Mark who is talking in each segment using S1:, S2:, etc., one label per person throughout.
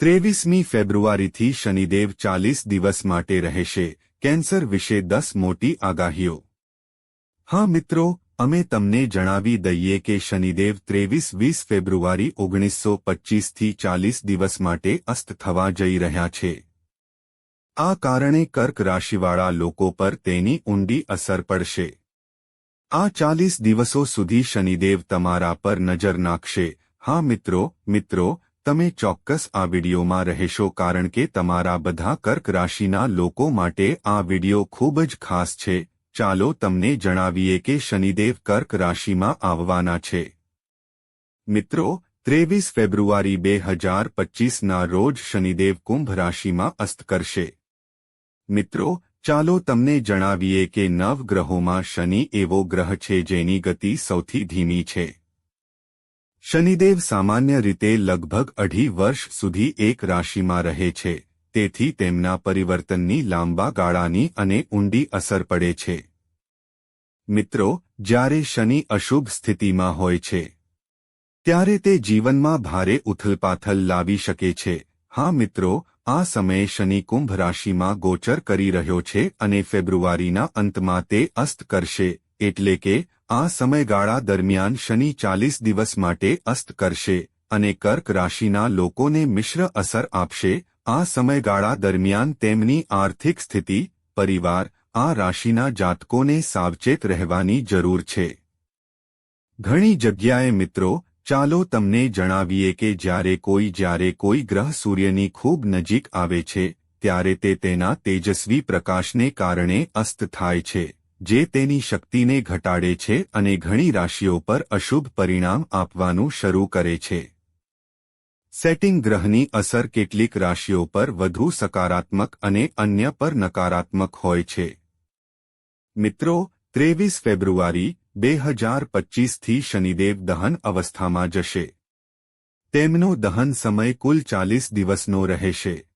S1: ત્રેવીસમી ફેબ્રુઆરીથી શનિદેવ ચાલીસ દિવસ માટે રહેશે, કેન્સર વિશે દસ મોટી આગાહીઓ. હા મિત્રો, અમે તમને જણાવી દઈએ કે શનિદેવ ત્રેવીસ વીસ ફેબ્રુઆરી ઓગણીસો પચ્ચીસથી ચાલીસ દિવસ માટે અસ્ત થવા જઈ રહ્યા છે. આ કારણે કર્ક રાશિવાળા લોકો પર તેની ઊંડી અસર પડશે. આ ચાલીસ દિવસો સુધી શનિદેવ તમારા પર નજર નાખશે. હા મિત્રો મિત્રો તમે ચોક્કસ આ વિડિયોમાં રહેશો કારણ કે તમારા બધા કર્ક રાશિના લોકો માટે આ વિડિયો ખૂબ જ ખાસ છે. ચાલો તમને જણાવીએ કે શનિદેવ કર્ક રાશિમાં આવવાના છે. મિત્રો, ત્રેવીસ ફેબ્રુઆરી બે હજાર પચ્ચીસના રોજ શનિદેવ કુંભ રાશિમાં અસ્ત કરશે. મિત્રો, ચાલો તમને જણાવીએ કે નવ ગ્રહોમાં શનિ એવો ગ્રહ છે જેની ગતિ સૌથી ધીમી છે. શનિદેવ સામાન્ય રીતે લગભગ અઢી વર્ષ સુધી એક રાશિમાં રહે છે, તેથી તેમના પરિવર્તનની લાંબા ગાળાની અને ઊંડી અસર પડે છે. મિત્રો, જ્યારે શનિ અશુભ સ્થિતિમાં હોય છે, ત્યારે તે જીવનમાં ભારે ઉથલપાથલ લાવી શકે છે. હા મિત્રો, આ સમયે શનિ કુંભ રાશિમાં ગોચર કરી રહ્યો છે અને ફેબ્રુઆરીના અંતમાં તે અસ્ત કરશે, એટલે કે આ સમયગાળા દરમિયાન શનિ ચાલીસ દિવસ માટે અસ્ત કરશે અને કર્ક રાશિના લોકોને મિશ્ર અસર આપશે. આ સમયગાળા દરમિયાન તેમની આર્થિક સ્થિતિ, પરિવાર, આ રાશિના જાતકોને સાવચેત રહેવાની જરૂર છે. ઘણી જગ્યાએ મિત્રો, ચાલો તમને જણાવીએ કે જ્યારે કોઈ જ્યારે કોઈ ગ્રહ સૂર્યની ખૂબ નજીક આવે છે, ત્યારે તે તેના તેજસ્વી પ્રકાશને કારણે અસ્ત થાય છે. જે તેની શક્તિને ઘટાડે છે અને ઘણી રાશિઓ પર અશુભ પરિણામ આપવાનું શરૂ કરે છે. સેટિંગ ગ્રહની અસર કેટલીક રાશિઓ પર વધુ સકારાત્મક અને અન્ય પર નકારાત્મક હોય છે. મિત્રો, ત્રેવીસ ફેબ્રુઆરી, બે હજાર પચ્ચીસથી શનિદેવ દહન અવસ્થામાં જશે. તેમનો દહન સમય કુલ ચાલીસ દિવસનો રહેશે.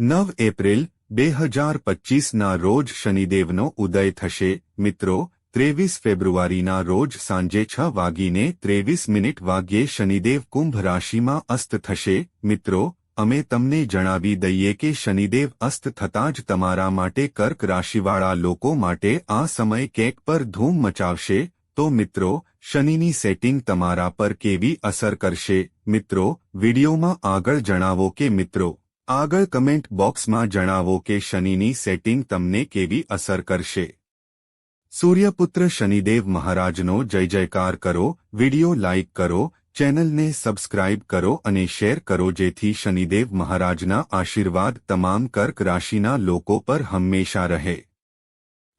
S1: નવ એપ્રિલ બે હજાર પચ્ચીસના રોજ શનિદેવનો ઉદય થશે. મિત્રો, ત્રેવીસ ફેબ્રુઆરીના રોજ સાંજે છ વાગીને ત્રેવીસ મિનિટ વાગ્યે શનિદેવ કુંભ રાશિમાં અસ્ત થશે. મિત્રો, અમે તમને જણાવી દઈએ કે શનિદેવ અસ્ત થતાં જ તમારા માટે કર્ક રાશિવાળા લોકો માટે આ સમય કેક પર ધૂમ મચાવશે. તો મિત્રો, શનિની સેટિંગ તમારા પર કેવી અસર કરશે? મિત્રો, વિડીયોમાં આગળ જણાવો કે મિત્રો આગળ કમેન્ટ બોક્સમાં જણાવો કે શનિની સેટિંગ તમને કેવી અસર કરશે. સૂર્યપુત્ર શનિદેવ મહારાજનો જય જયકાર કરો, વિડિયો લાઇક કરો, ચેનલને સબસ્ક્રાઇબ કરો અને શેર કરો જેથી શનિદેવ મહારાજના આશીર્વાદ તમામ કર્ક રાશિના લોકો પર હંમેશા રહે.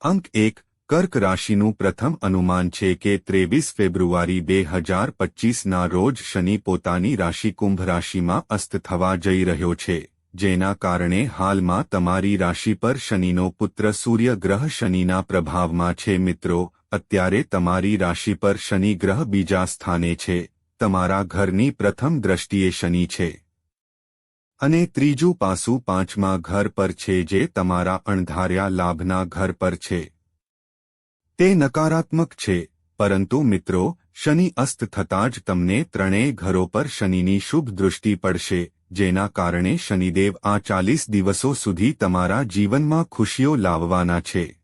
S1: અંક એક, કર્ક રાશિનું પ્રથમ અનુમાન છે કે ત્રેવીસ ફેબ્રુઆરી બે હજાર પચ્ચીસના રોજ શનિ પોતાની રાશિ કુંભ રાશિમાં અસ્ત થવા જઈ રહ્યો છે. જેના કારણે હાલમાં તમારી રાશિ પર શનિનો પુત્ર સૂર્ય ગ્રહ શનિના પ્રભાવમાં છે. મિત્રો, અત્યારે તમારી રાશિ પર શનિ ગ્રહ બીજા સ્થાને છે. તમારા ઘરની પ્રથમ દ્રષ્ટિએ શનિ છે. અને ત્રીજું પાસું પાંચમા ઘર પર છે જે તમારા અણધાર્યા લાભના ઘર પર છે. તે નકારાત્મક છે. પરંતુ મિત્રો, શનિ અસ્ત થતાં જ તમને ત્રણેય ઘરો પર શનિની શુભ દૃષ્ટિ પડશે. જેના કારણે શનિદેવ આ ચાલીસ દિવસો સુધી તમારા જીવનમાં ખુશીઓ લાવવાના છે.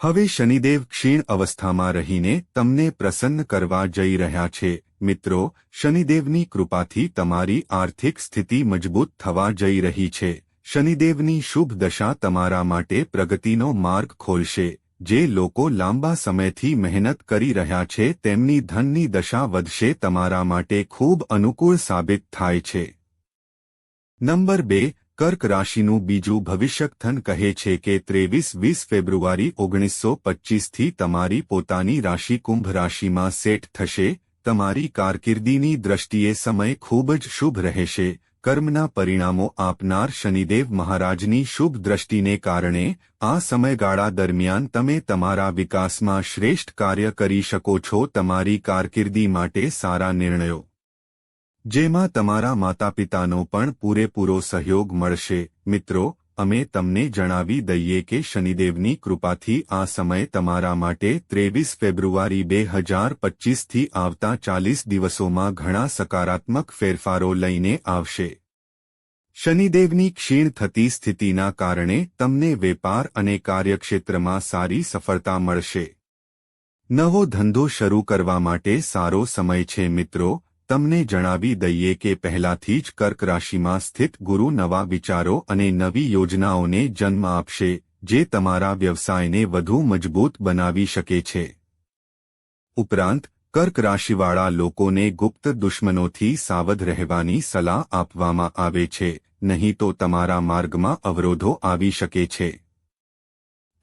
S1: હવે શનિદેવ ક્ષીણ અવસ્થામાં રહીને તમને પ્રસન્ન કરવા જઈ રહ્યા છે. મિત્રો, શનિદેવની કૃપાથી તમારી આર્થિક સ્થિતિ મજબૂત થવા જઈ રહી છે. શનિદેવની શુભ દશા તમારા માટે પ્રગતિનો માર્ગ ખોલશે. જે લોકો લાંબા સમયથી મહેનત કરી રહ્યા છે, તેમની ધનની દશા વધશે, તમારા માટે ખૂબ અનુકૂળ સાબિત થાય છે. નંબર બે, કર્ક રાશિનું બીજું ભવિષ્યકથન કહે છે કે ત્રેવીસ વીસ ફેબ્રુઆરી ઓગણીસો પચ્ચીસથી તમારી પોતાની રાશિ કુંભ રાશિમાં સેટ થશે, તમારી કારકિર્દીની દ્રષ્ટિએ સમય ખૂબ જ શુભ રહેશે, કર્મના પરિણામો આપનાર શનિદેવ મહારાજની શુભ દ્રષ્ટિને કારણે, આ સમયગાળા દરમિયાન તમે તમારા વિકાસમાં શ્રેષ્ઠ કાર્ય કરી શકો છો, તમારી કારકિર્દી માટે સારા નિર્ણયો. જેમાં તમારા માતાપિતાનો પણ પૂરેપૂરો સહયોગ મળશે. મિત્રો, અમે તમને જણાવી દઈએ કે શનિદેવની કૃપાથી આ સમય તમારા માટે ત્રેવીસ ફેબ્રુઆરી બે હજાર પચ્ચીસથી આવતા ચાલીસ દિવસોમાં ઘણા સકારાત્મક ફેરફારો લઈને આવશે. શનિદેવની ક્ષીણ થતી સ્થિતિના કારણે તમને વેપાર અને કાર્યક્ષેત્રમાં સારી સફળતા મળશે. નવો ધંધો શરૂ કરવા માટે સારો સમય છે મિત્રો તમને જણાવી દઈએ કે પહેલાથી જ કર્ક રાશિમાં સ્થિત ગુરુ નવા વિચારો અને નવી યોજનાઓને જન્મ આપશે, જે તમારા વ્યવસાયને વધુ મજબૂત બનાવી શકે છે. ઉપરાંત, કર્ક રાશિવાળા લોકોને ગુપ્ત દુશ્મનોથી સાવધ રહેવાની સલાહ આપવામાં આવે છે, નહીં તો તમારા માર્ગમાં અવરોધો આવી શકે છે.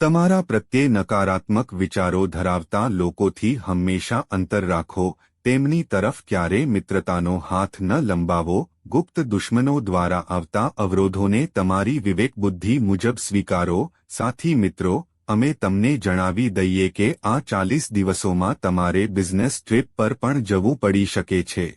S1: તમારા પ્રત્યે નકારાત્મક વિચારો ધરાવતા લોકોથી હંમેશા અંતર રાખો તેમની તરફ ક્યારે મિત્રતાનો હાથ ન લંબાવો, ગુપ્ત દુશ્મનો દ્વારા આવતા અવરોધોને તમારી વિવેકબુદ્ધિ મુજબ સ્વીકારો, સાથી મિત્રો, અમે તમને જણાવી દઈએ કે આ ચાલીસ દિવસોમાં તમારે બિઝનેસ ટ્રીપ પર પણ જવું પડી શકે છે.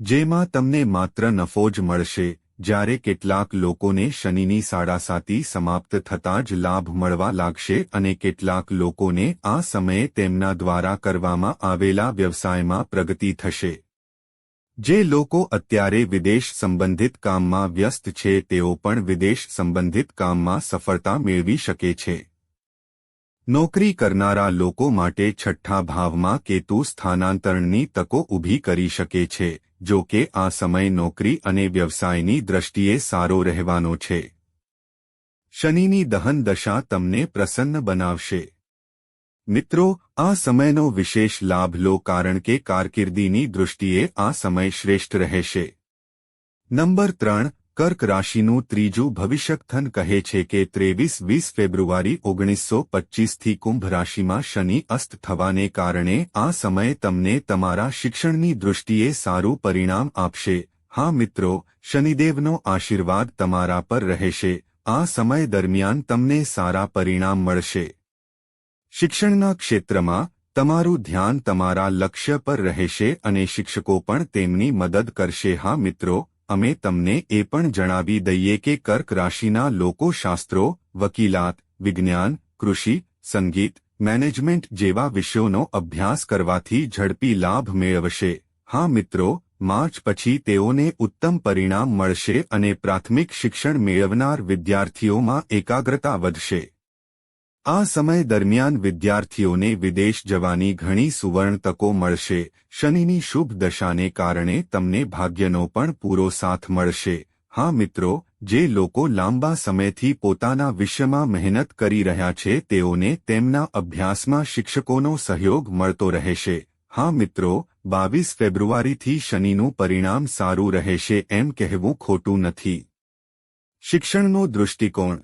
S1: જેમાં તમને માત્ર નફો જ મળશે. જ્યારે કેટલાક લોકોને શનિની સાડાસાતી સમાપ્ત થતાં જ લાભ મળવા લાગશે અને કેટલાક લોકોને આ સમયે તેમના દ્વારા કરવામાં આવેલા વ્યવસાયમાં પ્રગતિ થશે. જે લોકો અત્યારે વિદેશ સંબંધિત કામમાં વ્યસ્ત છે, તેઓ પણ વિદેશ સંબંધિત કામમાં સફળતા મેળવી શકે છે. નોકરી કરનારા લોકો માટે છઠ્ઠા ભાવમાં કેતુ સ્થાનાંતરણની તકો ઊભી કરી શકે છે. જો કે આ સમય નોકરી અને વ્યવસાયની દ્રષ્ટિએ સારો રહેવાનો છે. શનિની દહન દશા તમને પ્રસન્ન બનાવશે. મિત્રો, આ સમયનો વિશેષ લાભ લો કારણ કે કારકિર્દીની દૃષ્ટિએ આ સમય શ્રેષ્ઠ રહેશે. નંબર ત્રણ કર્ક રાશિનું ત્રીજું ભવિષ્યકથન કહે છે કે ત્રેવીસ વીસ ફેબ્રુઆરી ઓગણીસો પચ્ચીસથી કુંભ રાશિમાં શનિ અસ્ત થવાને કારણે આ સમય તમને તમારા શિક્ષણની દૃષ્ટિએ સારું પરિણામ આપશે. હા મિત્રો, શનિદેવનો આશીર્વાદ તમારા પર રહેશે. આ સમય દરમિયાન તમને સારા પરિણામ મળશે. શિક્ષણના ક્ષેત્રમાં તમારું ધ્યાન તમારા લક્ષ્ય પર રહેશે અને શિક્ષકો પણ તેમની મદદ કરશે. હા મિત્રો અમે તમને એ પણ જણાવી દઈએ કે કર્ક રાશિના લોકો શાસ્ત્રો, વકીલાત, વિજ્ઞાન, કૃષિ, સંગીત, મેનેજમેન્ટ જેવા વિષયોનો અભ્યાસ કરવાથી ઝડપી લાભ મેળવશે. હા મિત્રો, માર્ચ પછી તેઓને ઉત્તમ પરિણામ મળશે અને પ્રાથમિક શિક્ષણ મેળવનાર વિદ્યાર્થીઓમાં એકાગ્રતા વધશે. આ સમય દરમિયાન વિદ્યાર્થીઓને વિદેશ જવાની ઘણી સુવર્ણ તકો મળશે. શનિની શુભ દશાને કારણે તમને ભાગ્યનો પણ પૂરો સાથ મળશે. હા મિત્રો, જે લોકો લાંબા સમયથી પોતાના વિષયમાં મહેનત કરી રહ્યા છે, તેઓને તેમના અભ્યાસમાં શિક્ષકોનો સહયોગ મળતો રહેશે. હા મિત્રો, બાવીસ ફેબ્રુઆરીથી શનિનું પરિણામ સારું રહેશે એમ કહેવું ખોટું નથી. શિક્ષણનો દૃષ્ટિકોણ.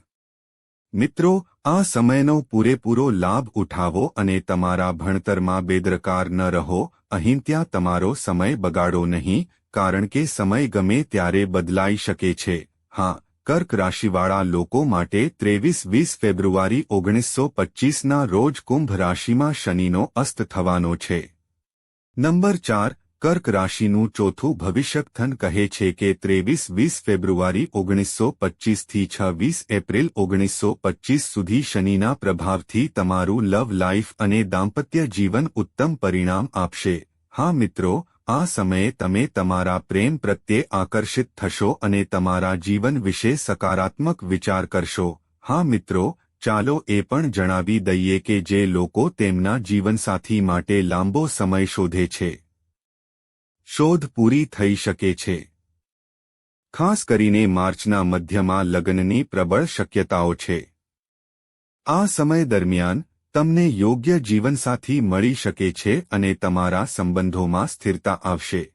S1: મિત્રો, આ સમયનો પૂરેપૂરો લાભ ઉઠાવો અને તમારા ભણતરમાં બેદરકાર ન રહો, અહીં ત્યાં તમારો સમય બગાડો નહીં, કારણ કે સમય ગમે ત્યારે બદલાઈ શકે છે. હા, કર્ક રાશિવાળા લોકો માટે ત્રેવીસ વીસ ફેબ્રુઆરી ઓગણીસો પચ્ચીસના રોજ કુંભ રાશિમાં શનિનો અસ્ત થવાનો છે. નંબર ચાર કર્ક રાશિનું ચોથું ભવિષ્યકથન કહે છે કે ત્રેવીસ વીસ ફેબ્રુઆરી ઓગણીસો પચ્ચીસથી છવ્વીસ એપ્રિલ ઓગણીસો પચ્ચીસ સુધી શનિના પ્રભાવથી તમારું લવ લાઇફ અને દાંપત્ય જીવન ઉત્તમ પરિણામ આપશે. હા મિત્રો, આ સમયે તમે તમારા પ્રેમ પ્રત્યે આકર્ષિત થશો અને તમારા જીવન વિશે સકારાત્મક વિચાર કરશો. હા મિત્રો, ચાલો એ પણ જણાવી દઈએ કે જે લોકો તેમના જીવનસાથી માટે લાંબો સમય શોધે છે. શોધ પૂરી થઈ શકે છે. ખાસ કરીને માર્ચના મધ્યમાં લગ્નની પ્રબળ શક્યતાઓ છે. આ સમય દરમિયાન તમને યોગ્ય જીવનસાથી મળી શકે છે અને તમારા સંબંધોમાં સ્થિરતા આવશે.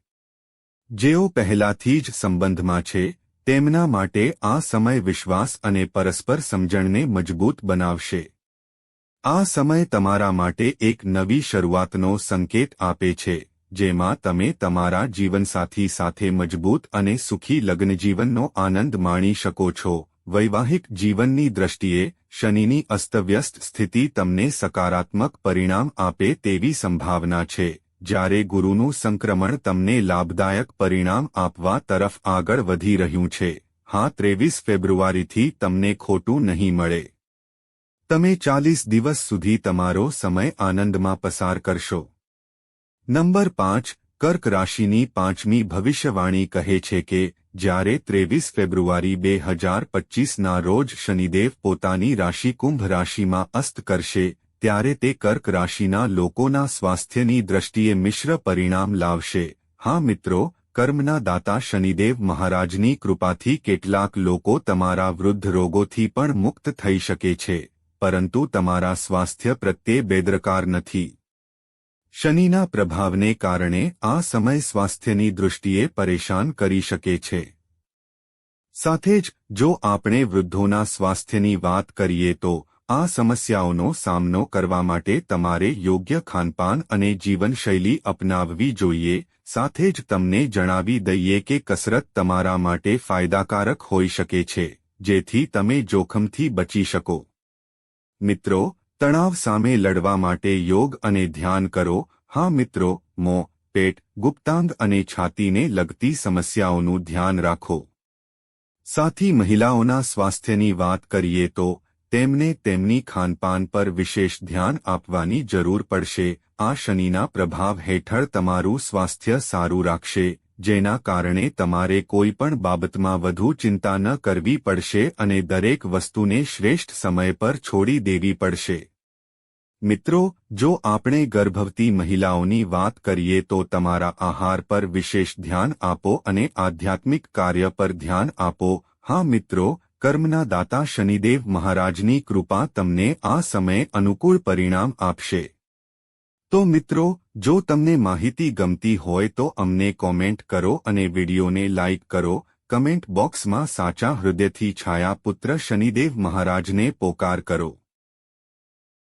S1: જેઓ પહેલાથી જ સંબંધમાં છે, તેમના માટે આ સમય વિશ્વાસ અને પરસ્પર સમજણને મજબૂત બનાવશે. આ સમય તમારા માટે એક નવી શરૂઆતનો સંકેત આપે છે. જેમાં તમે તમારા જીવનસાથી સાથે મજબૂત અને સુખી લગ્નજીવનનો આનંદ માણી શકો છો. વૈવાહિક જીવનની દ્રષ્ટિએ, શનિની અસ્તવ્યસ્ત સ્થિતિ તમને સકારાત્મક પરિણામ આપે તેવી સંભાવના છે. જ્યારે ગુરુનું સંક્રમણ તમને લાભદાયક પરિણામ આપવા તરફ આગળ વધી રહ્યું છે. હા, ત્રેવીસ ફેબ્રુઆરીથી તમને ખોટું નહીં મળે. તમે ચાલીસ દિવસ સુધી તમારો સમય આનંદમાં પસાર કરશો. નંબર પાંચ, કર્ક રાશિની પાંચમી ભવિષ્યવાણી કહે છે કે, જ્યારે ત્રેવીસ ફેબ્રુઆરી બે હજાર પચીસના રોજ શનિદેવ પોતાની રાશિ કુંભ રાશિમાં અસ્ત કરશે, ત્યારે તે કર્ક રાશિના લોકોના સ્વાસ્થ્યની દ્રષ્ટિએ મિશ્ર પરિણામ લાવશે. હા મિત્રો, કર્મના દાતા શનિદેવ મહારાજની કૃપાથી કેટલાક લોકો તમારા વૃદ્ધ રોગોથી પણ મુક્ત થઈ શકે છે, પરંતુ તમારા સ્વાસ્થ્ય પ્રત્યે બેદરકાર નથી. શનિના પ્રભાવને કારણે આ સમય સ્વાસ્થ્યની દૃષ્ટિએ પરેશાન કરી શકે છે. સાથે જ, જો આપણે વૃદ્ધોના સ્વાસ્થ્યની વાત કરીએ તો, આ સમસ્યાઓનો સામનો કરવા માટે તમારે યોગ્ય ખાનપાન અને જીવનશૈલી અપનાવવી જોઈએ, સાથે જ તમને જણાવી દઈએ કે કસરત તમારા માટે ફાયદાકારક હોઈ શકે છે, જેથી તમે જોખમથી બચી શકો. મિત્રો તણાવ સામે લડવા માટે યોગ અને ધ્યાન કરો. હા મિત્રો, મોં, પેટ, ગુપ્તાંગ અને છાતીને લગતી સમસ્યાઓનું ધ્યાન રાખો. સાથી મહિલાઓના સ્વાસ્થ્યની વાત કરીએ તો, તેમને તેમની ખાનપાન પર વિશેષ ધ્યાન આપવાની જરૂર પડશે. આ શનિના પ્રભાવ હેઠળ તમારું સ્વાસ્થ્ય સારું રાખશે, જેના કારણે તમારે કોઈ પણ બાબતમાં વધુ ચિંતા ન કરવી પડશે અને દરેક વસ્તુને શ્રેષ્ઠ સમય પર છોડી દેવી પડશે. મિત્રો, જો આપણે ગર્ભવતી મહિલાઓની વાત કરીએ તો તમારા આહાર પર વિશેષ ધ્યાન આપો અને આધ્યાત્મિક કાર્ય પર ધ્યાન આપો. હા મિત્રો, કર્મના દાતા શનિદેવ મહારાજની કૃપા તમને આ સમયે અનુકૂળ પરિણામ આપશે. તો મિત્રો, જો તમને માહિતી ગમતી હોય તો અમને કોમેન્ટ કરો અને વિડીયોને લાઇક કરો. કમેન્ટ બોક્સમાં સાચા હૃદયથી છાયા પુત્ર શનિદેવ મહારાજને પોકાર કરો.